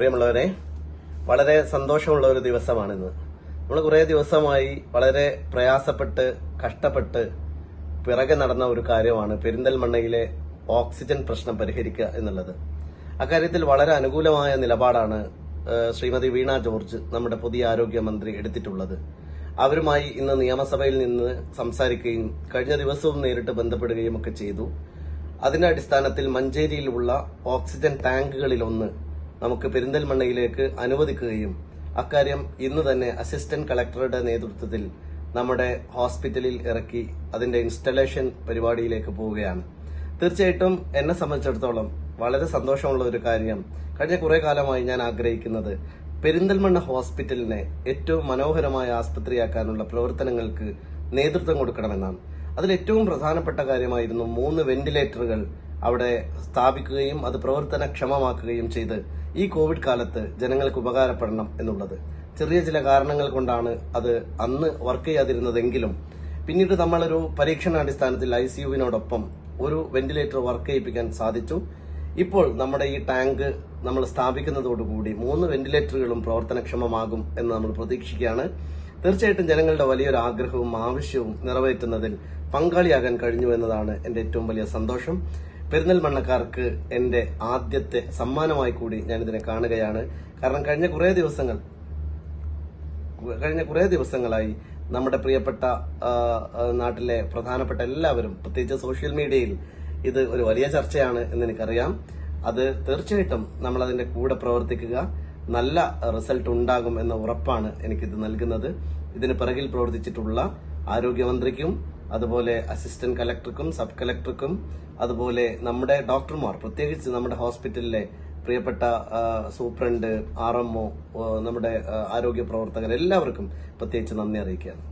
പ്രിയമുള്ളവരെ വളരെ സന്തോഷമുള്ള ഒരു ദിവസമാണിന്ന്. നമ്മൾ കുറേ ദിവസമായി വളരെ പ്രയാസപ്പെട്ട് കഷ്ടപ്പെട്ട് പിറകെ നടന്ന ഒരു കാര്യമാണ് പെരിന്തൽമണ്ണയിലെ ഓക്സിജൻ പ്രശ്നം പരിഹരിക്കുക എന്നുള്ളത്. അക്കാര്യത്തിൽ വളരെ അനുകൂലമായ നിലപാടാണ് ശ്രീമതി വീണ ജോർജ് നമ്മുടെ പുതിയ ആരോഗ്യമന്ത്രി എടുത്തിട്ടുള്ളത്. അവരുമായി ഇന്ന് നിയമസഭയിൽ നിന്ന് സംസാരിക്കുകയും കഴിഞ്ഞ ദിവസവും നേരിട്ട് ബന്ധപ്പെടുകയും ഒക്കെ ചെയ്തു. അതിന്റെ അടിസ്ഥാനത്തിൽ മഞ്ചേരിയിലുള്ള ഓക്സിജൻ ടാങ്കുകളിലൊന്ന് നമുക്ക് പെരിന്തൽമണ്ണയിലേക്ക് അനുവദിക്കുകയും അക്കാര്യം ഇന്ന് തന്നെ അസിസ്റ്റന്റ് കളക്ടറുടെ നേതൃത്വത്തിൽ നമ്മുടെ ഹോസ്പിറ്റലിൽ ഇറക്കി അതിന്റെ ഇൻസ്റ്റലേഷൻ പരിപാടിയിലേക്ക് പോവുകയാണ്. തീർച്ചയായിട്ടും എന്നെ സംബന്ധിച്ചിടത്തോളം വളരെ സന്തോഷമുള്ള ഒരു കാര്യം കഴിഞ്ഞ കുറെ കാലമായി ഞാൻ ആഗ്രഹിക്കുന്നത് പെരിന്തൽമണ്ണ ഹോസ്പിറ്റലിനെ ഏറ്റവും മനോഹരമായ ആസ്പത്രിയാക്കാനുള്ള പ്രവർത്തനങ്ങൾക്ക് നേതൃത്വം കൊടുക്കണമെന്നാണ്. അതിൽ ഏറ്റവും പ്രധാനപ്പെട്ട കാര്യമായിരുന്നു മൂന്ന് വെന്റിലേറ്ററുകൾ അവിടെ സ്ഥാപിക്കുകയും അത് പ്രവർത്തനക്ഷമമാക്കുകയും ചെയ്ത് ഈ കോവിഡ് കാലത്ത് ജനങ്ങൾക്ക് ഉപകാരപ്പെടണം എന്നുള്ളത്. ചെറിയ ചില കാരണങ്ങൾ കൊണ്ടാണ് അത് അന്ന് വർക്ക് ചെയ്യാതിരുന്നതെങ്കിലും പിന്നീട് നമ്മളൊരു പരീക്ഷണാടിസ്ഥാനത്തിൽ ഐ സി യുവിനോടൊപ്പം ഒരു വെന്റിലേറ്റർ വർക്ക് ചെയ്യിപ്പിക്കാൻ സാധിച്ചു. ഇപ്പോൾ നമ്മുടെ ഈ ടാങ്ക് നമ്മൾ സ്ഥാപിക്കുന്നതോടുകൂടി മൂന്ന് വെന്റിലേറ്ററുകളും പ്രവർത്തനക്ഷമമാകും എന്ന് നമ്മൾ പ്രതീക്ഷിക്കുകയാണ്. തീർച്ചയായിട്ടും ജനങ്ങളുടെ വലിയൊരു ആഗ്രഹവും ആവശ്യവും നിറവേറ്റുന്നതിൽ പങ്കാളിയാകാൻ കഴിഞ്ഞു എന്നതാണ് എന്റെ ഏറ്റവും വലിയ സന്തോഷം. പെരിന്തൽമണ്ണക്കാർക്ക് എന്റെ ആദ്യത്തെ സമ്മാനമായി കൂടി ഞാൻ ഇതിനെ കാണുകയാണ്. കാരണം കഴിഞ്ഞ കുറേ ദിവസങ്ങൾ കഴിഞ്ഞ കുറേ ദിവസങ്ങളായി നമ്മുടെ പ്രിയപ്പെട്ട നാട്ടിലെ പ്രധാനപ്പെട്ട എല്ലാവരും പ്രത്യേകിച്ച് സോഷ്യൽ മീഡിയയിൽ ഇത് ഒരു വലിയ ചർച്ചയാണ് എന്ന് എനിക്കറിയാം. അത് തീർച്ചയായിട്ടും നമ്മൾ അതിന്റെ കൂടെ പ്രവർത്തിക്കുക. നല്ല റിസൾട്ട് ഉണ്ടാകും എന്ന ഉറപ്പാണ് എനിക്കിത് നൽകുന്നത്. ഇതിന് പിറകിൽ പ്രവർത്തിച്ചിട്ടുള്ള ആരോഗ്യമന്ത്രിക്കും അതുപോലെ അസിസ്റ്റന്റ് കലക്ടർക്കും സബ് കലക്ടർക്കും അതുപോലെ നമ്മുടെ ഡോക്ടർമാർ പ്രത്യേകിച്ച് നമ്മുടെ ഹോസ്പിറ്റലിലെ പ്രിയപ്പെട്ട സൂപ്രണ്ട് ആർ എം ഒ നമ്മുടെ ആരോഗ്യ പ്രവർത്തകർ എല്ലാവർക്കും പ്രത്യേകിച്ച് നന്ദി അറിയിക്കുകയാണ്.